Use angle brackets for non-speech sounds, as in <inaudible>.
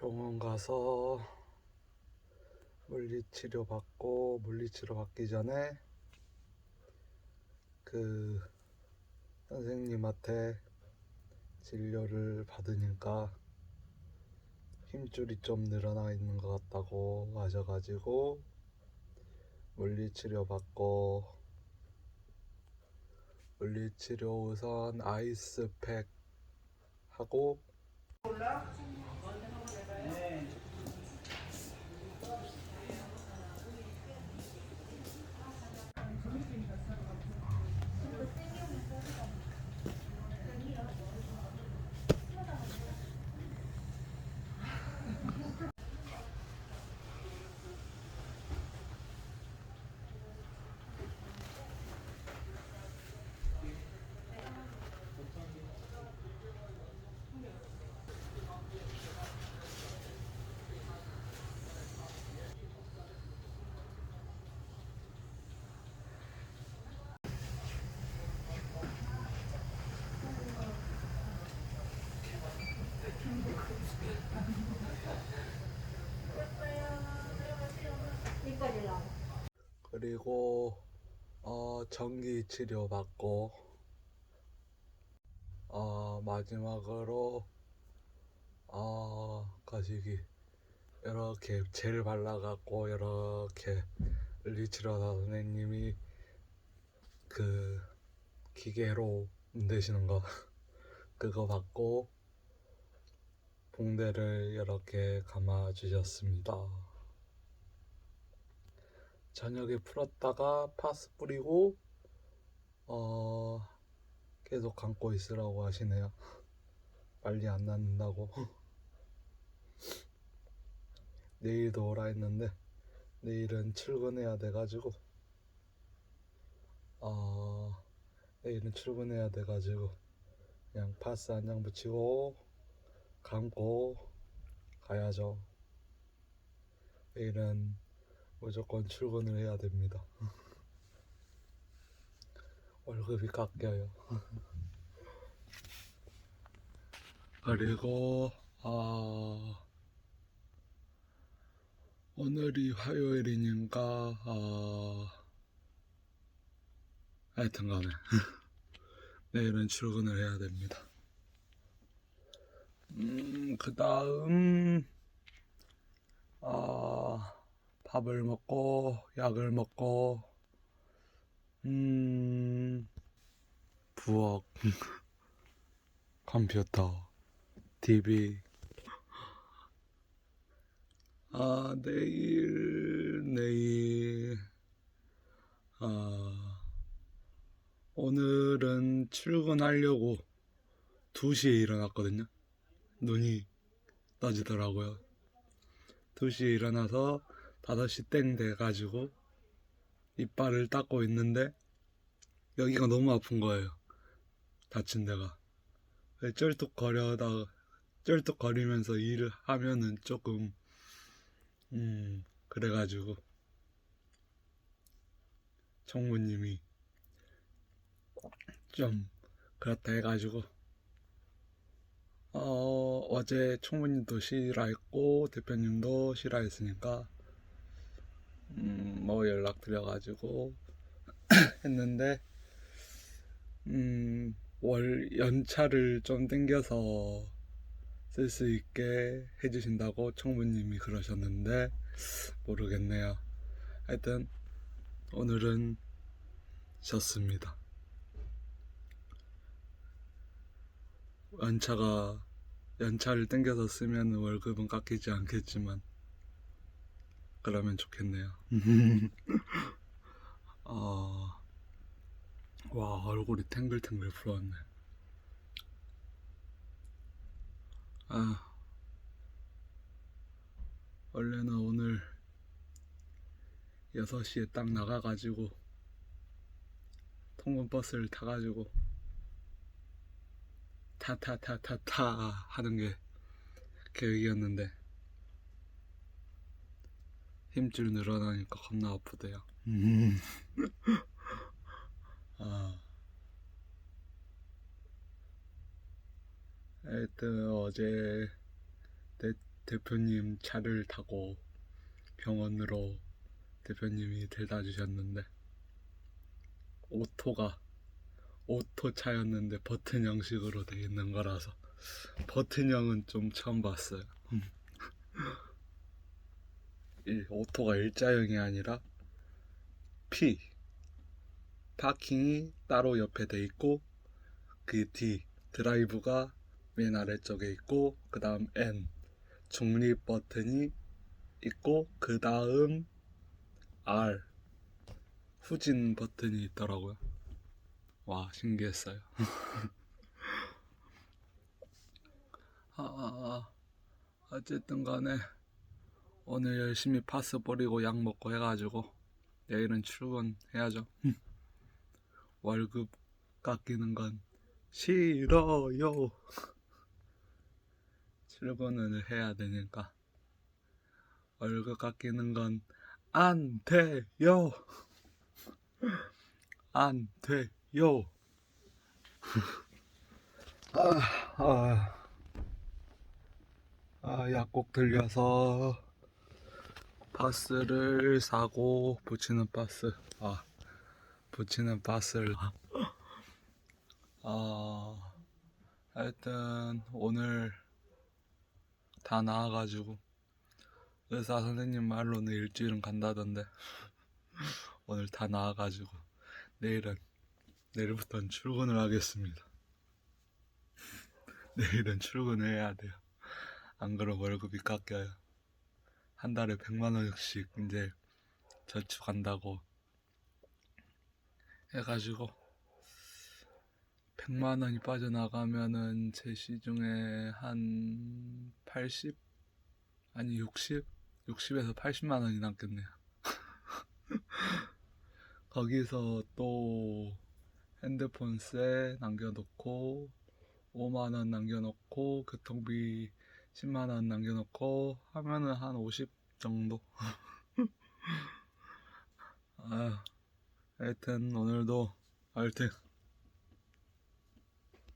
병원 가서 물리치료 받고 물리치료 받기 전에 그 선생님한테 진료를 받으니까 힘줄이 좀 늘어나 있는 것 같다고 하셔가지고 물리치료 받고 물리치료 우선 아이스팩 하고 그리고 어, 전기 치료 받고 어, 마지막으로 어, 거시기 이렇게 젤 발라갖고 이렇게 물리치료 선생님이 그 기계로 문대시는 거 <laughs> 그거 받고 봉대를 이렇게 감아 주셨습니다. 저녁에 풀었다가 파스 뿌리고 어 계속 감고 있으라고 하시네요. <laughs> 빨리 안 낫는다고. <laughs> 내일도 오라 했는데 내일은 출근해야 돼가지고 어 내일은 출근해야 돼가지고 그냥 파스 한 장 붙이고 감고 가야죠. 내일은 무조건 출근을 해야 됩니다. <laughs> 월급이 깎여요. <laughs> 그리고 아 오늘이 화요일이니까 아 하여튼간에 <laughs> 내일은 출근을 해야 됩니다. 음, 그 다음 아 밥을 먹고 약을 먹고 음 부엌 <laughs> 컴퓨터 TV 아 내일 내일 아 오늘은 출근하려고 2시에 일어났거든요. 눈이 떠지더라고요. 2시에 일어나서 5시 땡 돼가지고 이빨을 닦고 있는데 여기가 너무 아픈 거예요. 다친 데가. 쩔뚝거려다 쩔뚝거리면서 일을 하면은 조금 음 그래가지고 총무님이 좀 그렇다 해가지고 어 어제 총무님도 싫어했고 대표님도 싫어했으니까 음, 뭐 연락 드려가지고 <clears throat> 했는데 음, 월 연차를 좀 땡겨서 쓸 수 있게 해주신다고 총무님이 그러셨는데 모르겠네요. 하여튼 오늘은 쉬었습니다. 연차가 연차를 땡겨서 쓰면 월급은 깎이지 않겠지만 그러면 좋겠네요. <laughs> 어, 와 얼굴이 탱글탱글 부었네. 아, 원래는 오늘 6시에 딱 나가가지고 통근버스를 타가지고 타타타타타 하는 게 계획이었는데 힘줄 늘어나니까 겁나 아프대요. <laughs> 아. 하여튼 어제 대, 대표님 차를 타고 병원으로 대표님이 데려다 주셨는데 오토가 오토 차였는데 버튼 형식으로 되어 있는 거라서 버튼형은 좀 처음 봤어요. <laughs> 이 오토가 일자형이 아니라 P 파킹이 따로 옆에 돼 있고 그 D 드라이브가 맨 아래쪽에 있고 그 다음 N 중립 버튼이 있고 그 다음 R 후진 버튼이 있더라고요. 와 신기했어요. <laughs> 아, 아, 아, 어쨌든 간에 오늘 열심히 파스 버리고 약 먹고 해가지고 내일은 출근해야죠. 월급 깎이는 건 싫어요. <laughs> 출근을 해야 되니까 월급 깎이는 건 안 돼요. <laughs> 안 돼요. <laughs> 아, 아, 아, 약국 들려서 바스를 사고 붙이는 바스, 아, 붙이는 바스를, 아, 하여튼 오늘 다 나와가지고 의사 선생님 말로는 일주일은 간다던데 오늘 다 나와가지고 내일은 내일부터는 출근을 하겠습니다. 내일은 출근해야 돼요. 안 그러면 월급이 깎여요. 한 달에 100만 원씩 이제 저축한다고 해가지고 100만 원이 빠져나가면은 제 시중에 한 80? 아니 60? 60에서 80만 원이 남겠네요. <laughs> 거기서 또 핸드폰세 남겨놓고 5만 원 남겨놓고 교통비 10만 원 남겨놓고 하면은 한 50 정도. <laughs> 아, 하여튼 오늘도 하여튼